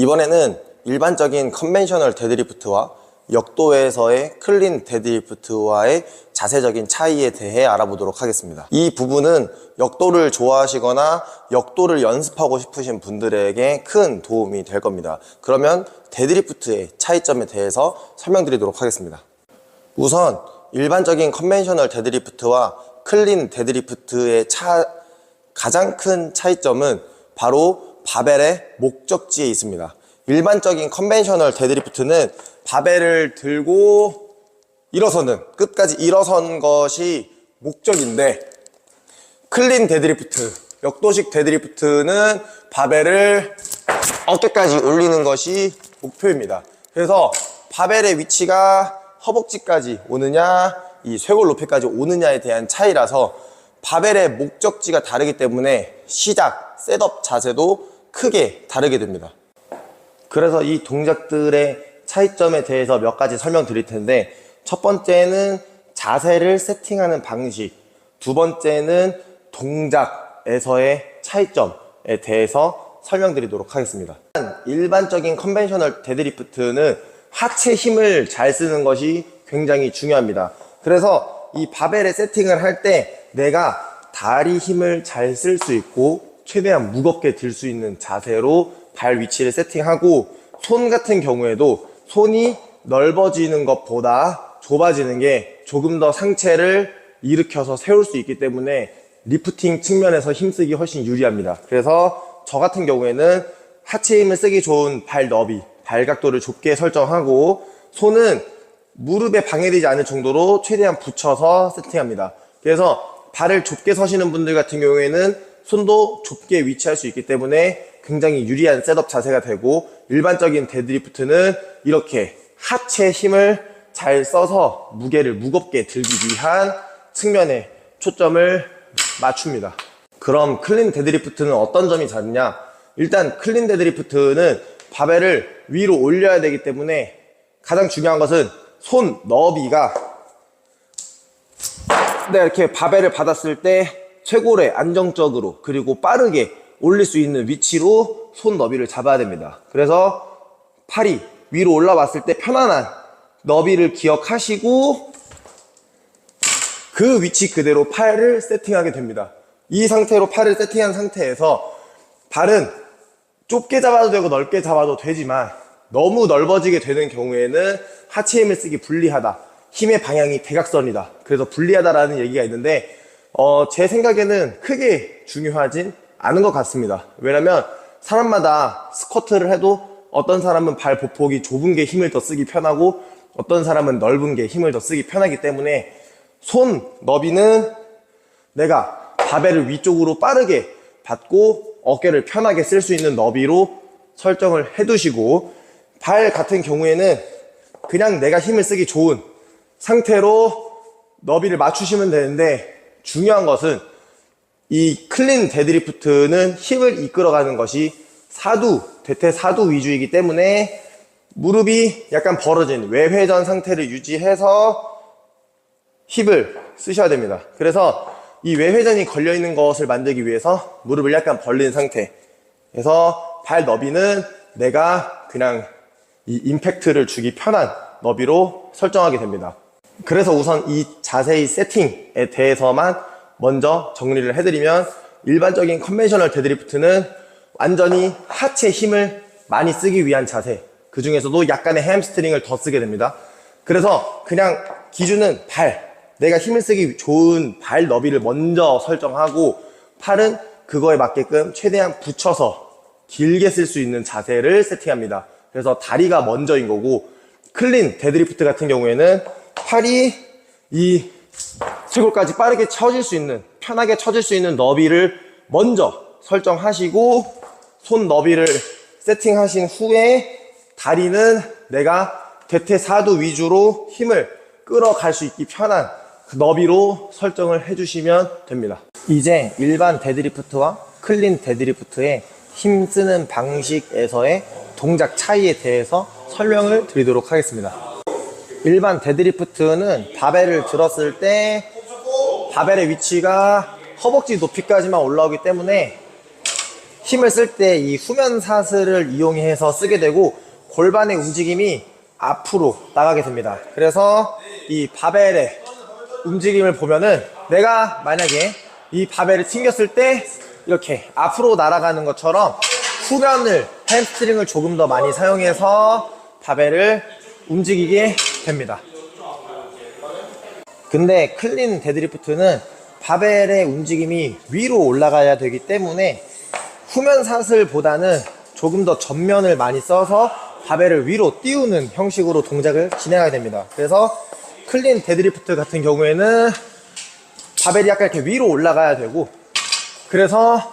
이번에는 일반적인 컨벤셔널 데드리프트와 역도에서의 클린 데드리프트와의 자세적인 차이에 대해 알아보도록 하겠습니다. 이 부분은 역도를 좋아하시거나 역도를 연습하고 싶으신 분들에게 큰 도움이 될 겁니다. 그러면 데드리프트의 차이점에 대해서 설명드리도록 하겠습니다. 우선 일반적인 컨벤셔널 데드리프트와 클린 데드리프트의 차, 가장 큰 차이점은 바로 바벨의 목적지에 있습니다. 일반적인 컨벤셔널 데드리프트는 바벨을 들고 일어서는 끝까지 일어선 것이 목적인데 클린 데드리프트, 역도식 데드리프트는 바벨을 어깨까지 올리는 것이 목표입니다. 그래서 바벨의 위치가 허벅지까지 오느냐, 이 쇄골 높이까지 오느냐에 대한 차이라서 바벨의 목적지가 다르기 때문에 시작, 셋업 자세도 크게 다르게 됩니다. 그래서 이 동작들의 차이점에 대해서 몇 가지 설명드릴 텐데 첫 번째는 자세를 세팅하는 방식, 두 번째는 동작에서의 차이점에 대해서 설명드리도록 하겠습니다. 일반적인 컨벤셔널 데드리프트는 하체 힘을 잘 쓰는 것이 굉장히 중요합니다. 그래서 이 바벨의 세팅을 할 때 내가 다리 힘을 잘 쓸 수 있고 최대한 무겁게 들 수 있는 자세로 발 위치를 세팅하고 손 같은 경우에도 손이 넓어지는 것보다 좁아지는 게 조금 더 상체를 일으켜서 세울 수 있기 때문에 리프팅 측면에서 힘쓰기 훨씬 유리합니다. 그래서 저 같은 경우에는 하체 힘을 쓰기 좋은 발 너비, 발 각도를 좁게 설정하고 손은 무릎에 방해되지 않을 정도로 최대한 붙여서 세팅합니다. 그래서 발을 좁게 서시는 분들 같은 경우에는 손도 좁게 위치할 수 있기 때문에 굉장히 유리한 셋업 자세가 되고 일반적인 데드리프트는 이렇게 하체 힘을 잘 써서 무게를 무겁게 들기 위한 측면에 초점을 맞춥니다. 그럼 클린 데드리프트는 어떤 점이 다르냐? 일단 클린 데드리프트는 바벨을 위로 올려야 되기 때문에 가장 중요한 것은 손 너비가 내가 이렇게 바벨을 받았을 때 쇄골에 안정적으로 그리고 빠르게 올릴 수 있는 위치로 손 너비를 잡아야 됩니다. 그래서 팔이 위로 올라왔을 때 편안한 너비를 기억하시고 그 위치 그대로 팔을 세팅하게 됩니다. 이 상태로 팔을 세팅한 상태에서 발은 좁게 잡아도 되고 넓게 잡아도 되지만 너무 넓어지게 되는 경우에는 하체 힘을 쓰기 불리하다. 힘의 방향이 대각선이다. 그래서 불리하다라는 얘기가 있는데 어, 제 생각에는 크게 중요하진 않은 것 같습니다. 왜냐면 사람마다 스쿼트를 해도 어떤 사람은 발 보폭이 좁은 게 힘을 더 쓰기 편하고 어떤 사람은 넓은 게 힘을 더 쓰기 편하기 때문에 손 너비는 내가 바벨을 위쪽으로 빠르게 받고 어깨를 편하게 쓸 수 있는 너비로 설정을 해 두시고 발 같은 경우에는 그냥 내가 힘을 쓰기 좋은 상태로 너비를 맞추시면 되는데 중요한 것은 이 클린 데드리프트는 힘을 이끌어가는 것이 사두, 대퇴 사두 위주이기 때문에 무릎이 약간 벌어진 외회전 상태를 유지해서 힙을 쓰셔야 됩니다. 그래서 이 외회전이 걸려 있는 것을 만들기 위해서 무릎을 약간 벌린 상태에서 발 너비는 내가 그냥 이 임팩트를 주기 편한 너비로 설정하게 됩니다. 그래서 우선 이 자세히 세팅에 대해서만 먼저 정리를 해드리면 일반적인 컨벤셔널 데드리프트는 완전히 하체 힘을 많이 쓰기 위한 자세 그 중에서도 약간의 햄스트링을 더 쓰게 됩니다. 그래서 그냥 기준은 발 내가 힘을 쓰기 좋은 발 너비를 먼저 설정하고 팔은 그거에 맞게끔 최대한 붙여서 길게 쓸 수 있는 자세를 세팅합니다. 그래서 다리가 먼저인 거고 클린 데드리프트 같은 경우에는 팔이 이 쇄골까지 빠르게 쳐질 수 있는 편하게 쳐질 수 있는 너비를 먼저 설정하시고 손 너비를 세팅하신 후에 다리는 내가 대퇴사두 위주로 힘을 끌어갈 수 있기 편한 그 너비로 설정을 해주시면 됩니다. 이제 일반 데드리프트와 클린 데드리프트의 힘쓰는 방식에서의 동작 차이에 대해서 설명을 드리도록 하겠습니다. 일반 데드리프트는 바벨을 들었을 때 바벨의 위치가 허벅지 높이까지만 올라오기 때문에 힘을 쓸 때 이 후면 사슬을 이용해서 쓰게 되고 골반의 움직임이 앞으로 나가게 됩니다. 그래서 이 바벨의 움직임을 보면은 내가 만약에 이 바벨을 튕겼을 때 이렇게 앞으로 날아가는 것처럼 후면을 햄스트링을 조금 더 많이 사용해서 바벨을 움직이게 됩니다. 근데 클린 데드리프트는 바벨의 움직임이 위로 올라가야 되기 때문에 후면 사슬보다는 조금 더 전면을 많이 써서 바벨을 위로 띄우는 형식으로 동작을 진행하게 됩니다. 그래서 클린 데드리프트 같은 경우에는 바벨이 약간 이렇게 위로 올라가야 되고 그래서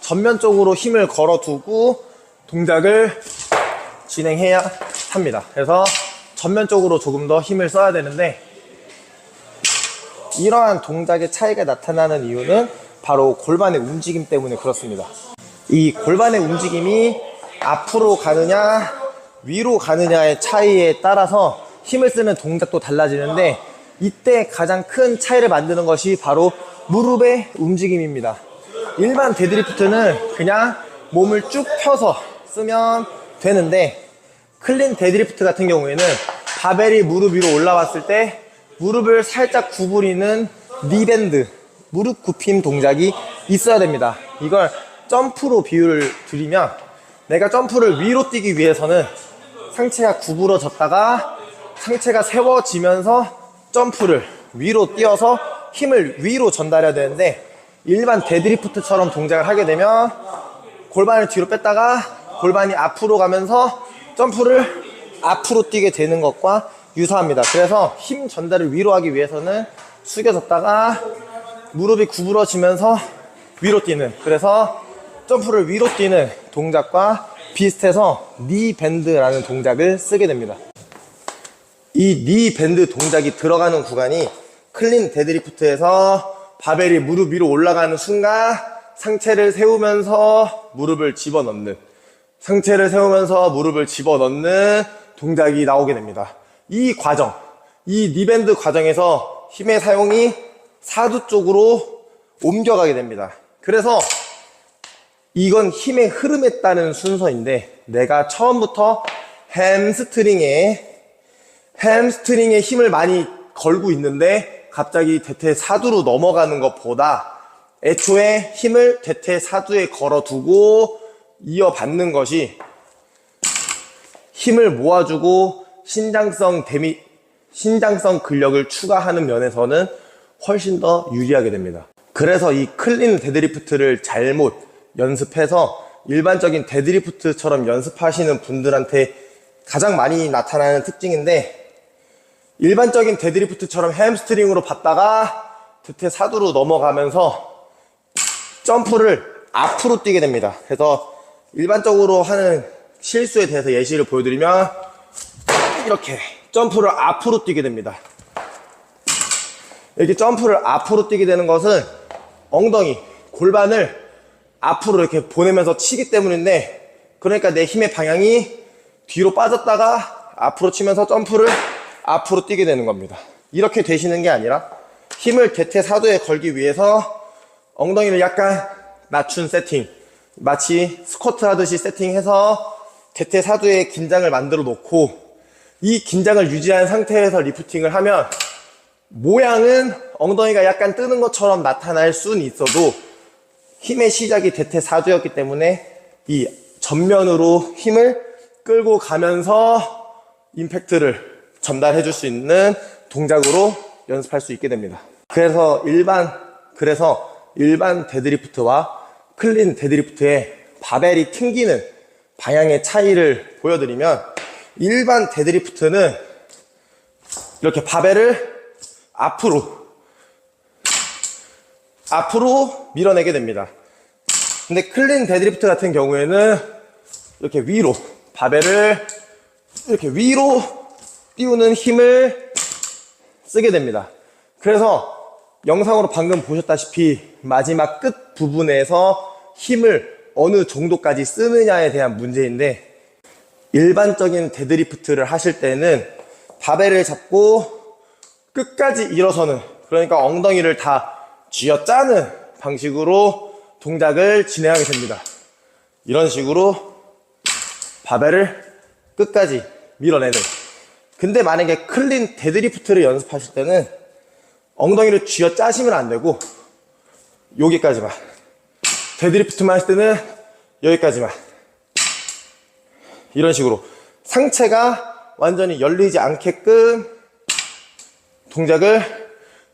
전면 쪽으로 힘을 걸어두고 동작을 진행해야 합니다. 그래서 전면 쪽으로 조금 더 힘을 써야 되는데 이러한 동작의 차이가 나타나는 이유는 바로 골반의 움직임 때문에 그렇습니다. 이 골반의 움직임이 앞으로 가느냐 위로 가느냐의 차이에 따라서 힘을 쓰는 동작도 달라지는데 이때 가장 큰 차이를 만드는 것이 바로 무릎의 움직임입니다. 일반 데드리프트는 그냥 몸을 쭉 펴서 쓰면 되는데 클린 데드리프트 같은 경우에는 바벨이 무릎 위로 올라왔을 때 무릎을 살짝 구부리는 니밴드 무릎 굽힘 동작이 있어야 됩니다. 이걸 점프로 비유를 드리면 내가 점프를 위로 뛰기 위해서는 상체가 구부러졌다가 상체가 세워지면서 점프를 위로 뛰어서 힘을 위로 전달해야 되는데 일반 데드리프트처럼 동작을 하게 되면 골반을 뒤로 뺐다가 골반이 앞으로 가면서 점프를 앞으로 뛰게 되는 것과 유사합니다. 그래서 힘 전달을 위로 하기 위해서는 숙여졌다가 무릎이 구부러지면서 위로 뛰는 그래서 점프를 위로 뛰는 동작과 비슷해서 니 밴드라는 동작을 쓰게 됩니다. 이 니 밴드 동작이 들어가는 구간이 클린 데드리프트에서 바벨이 무릎 위로 올라가는 순간 상체를 세우면서 무릎을 집어넣는 상체를 세우면서 무릎을 집어넣는 동작이 나오게 됩니다. 이 과정, 이 니밴드 과정에서 힘의 사용이 사두 쪽으로 옮겨가게 됩니다. 그래서 이건 힘의 흐름에 따른 순서인데 내가 처음부터 햄스트링에 햄스트링에 힘을 많이 걸고 있는데 갑자기 대퇴 사두로 넘어가는 것보다 애초에 힘을 대퇴 사두에 걸어두고 이어받는 것이 힘을 모아주고 신장성 데미 신장성 근력을 추가하는 면에서는 훨씬 더 유리하게 됩니다. 그래서 이 클린 데드리프트를 잘못 연습해서 일반적인 데드리프트처럼 연습하시는 분들한테 가장 많이 나타나는 특징인데 일반적인 데드리프트처럼 햄스트링으로 받다가 대퇴 사두로 넘어가면서 점프를 앞으로 뛰게 됩니다. 그래서 일반적으로 하는 실수에 대해서 예시를 보여드리면 이렇게 점프를 앞으로 뛰게 됩니다. 이렇게 점프를 앞으로 뛰게 되는 것은 엉덩이, 골반을 앞으로 이렇게 보내면서 치기 때문인데 그러니까 내 힘의 방향이 뒤로 빠졌다가 앞으로 치면서 점프를 앞으로 뛰게 되는 겁니다. 이렇게 되시는 게 아니라 힘을 대퇴사두에 걸기 위해서 엉덩이를 약간 낮춘 세팅 마치 스쿼트 하듯이 세팅해서 대퇴사두에 긴장을 만들어 놓고 이 긴장을 유지한 상태에서 리프팅을 하면 모양은 엉덩이가 약간 뜨는 것처럼 나타날 수는 있어도 힘의 시작이 대퇴사두였기 때문에 이 전면으로 힘을 끌고 가면서 임팩트를 전달해 줄 수 있는 동작으로 연습할 수 있게 됩니다. 그래서 일반, 그래서 일반 데드리프트와 클린 데드리프트의 바벨이 튕기는 방향의 차이를 보여드리면 일반 데드리프트는 이렇게 바벨을 앞으로 앞으로 밀어내게 됩니다. 근데 클린 데드리프트 같은 경우에는 이렇게 위로 바벨을 이렇게 위로 띄우는 힘을 쓰게 됩니다. 그래서 영상으로 방금 보셨다시피 마지막 끝 부분에서 힘을 어느 정도까지 쓰느냐에 대한 문제인데 일반적인 데드리프트를 하실 때는 바벨을 잡고 끝까지 일어서는 그러니까 엉덩이를 다 쥐어짜는 방식으로 동작을 진행하게 됩니다. 이런 식으로 바벨을 끝까지 밀어내는. 근데 만약에 클린 데드리프트를 연습하실 때는 엉덩이를 쥐어 짜시면 안 되고 여기까지만. 데드리프트만 하실 때는 여기까지만. 이런 식으로 상체가 완전히 열리지 않게끔 동작을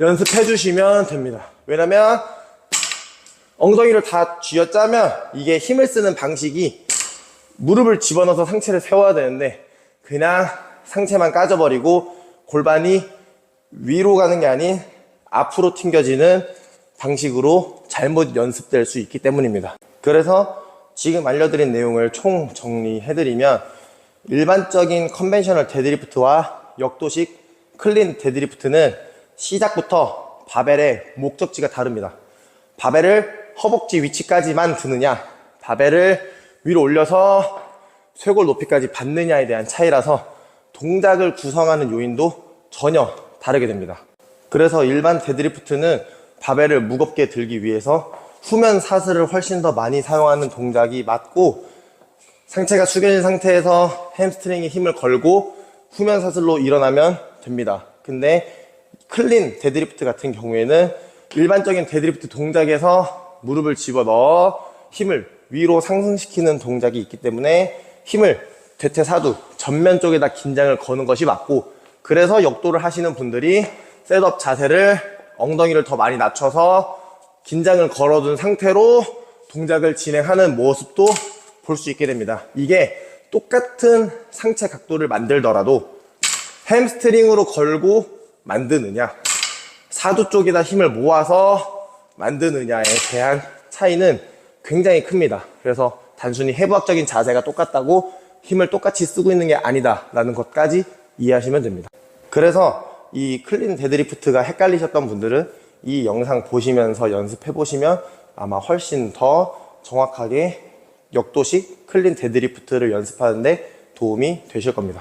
연습해 주시면 됩니다. 왜냐면 엉덩이를 다 쥐어 짜면 이게 힘을 쓰는 방식이 무릎을 집어넣어서 상체를 세워야 되는데 그냥 상체만 까져버리고 골반이 위로 가는 게 아닌 앞으로 튕겨지는 방식으로 잘못 연습될 수 있기 때문입니다. 그래서 지금 알려드린 내용을 총 정리해드리면 일반적인 컨벤셔널 데드리프트와 역도식 클린 데드리프트는 시작부터 바벨의 목적지가 다릅니다. 바벨을 허벅지 위치까지만 드느냐, 바벨을 위로 올려서 쇄골 높이까지 받느냐에 대한 차이라서 동작을 구성하는 요인도 전혀 다르게 됩니다. 그래서 일반 데드리프트는 바벨을 무겁게 들기 위해서 후면 사슬을 훨씬 더 많이 사용하는 동작이 맞고 상체가 숙여진 상태에서 햄스트링에 힘을 걸고 후면 사슬로 일어나면 됩니다. 근데 클린 데드리프트 같은 경우에는 일반적인 데드리프트 동작에서 무릎을 집어 넣어 힘을 위로 상승시키는 동작이 있기 때문에 힘을 대퇴사두 전면 쪽에다 긴장을 거는 것이 맞고 그래서 역도를 하시는 분들이 셋업 자세를 엉덩이를 더 많이 낮춰서 긴장을 걸어둔 상태로 동작을 진행하는 모습도 볼 수 있게 됩니다. 이게 똑같은 상체 각도를 만들더라도 햄스트링으로 걸고 만드느냐 사두 쪽에다 힘을 모아서 만드느냐에 대한 차이는 굉장히 큽니다. 그래서 단순히 해부학적인 자세가 똑같다고 힘을 똑같이 쓰고 있는 게 아니다 라는 것까지 이해하시면 됩니다. 그래서 이 클린 데드리프트가 헷갈리셨던 분들은 이 영상 보시면서 연습해 보시면 아마 훨씬 더 정확하게 역도식 클린 데드리프트를 연습하는데 도움이 되실 겁니다.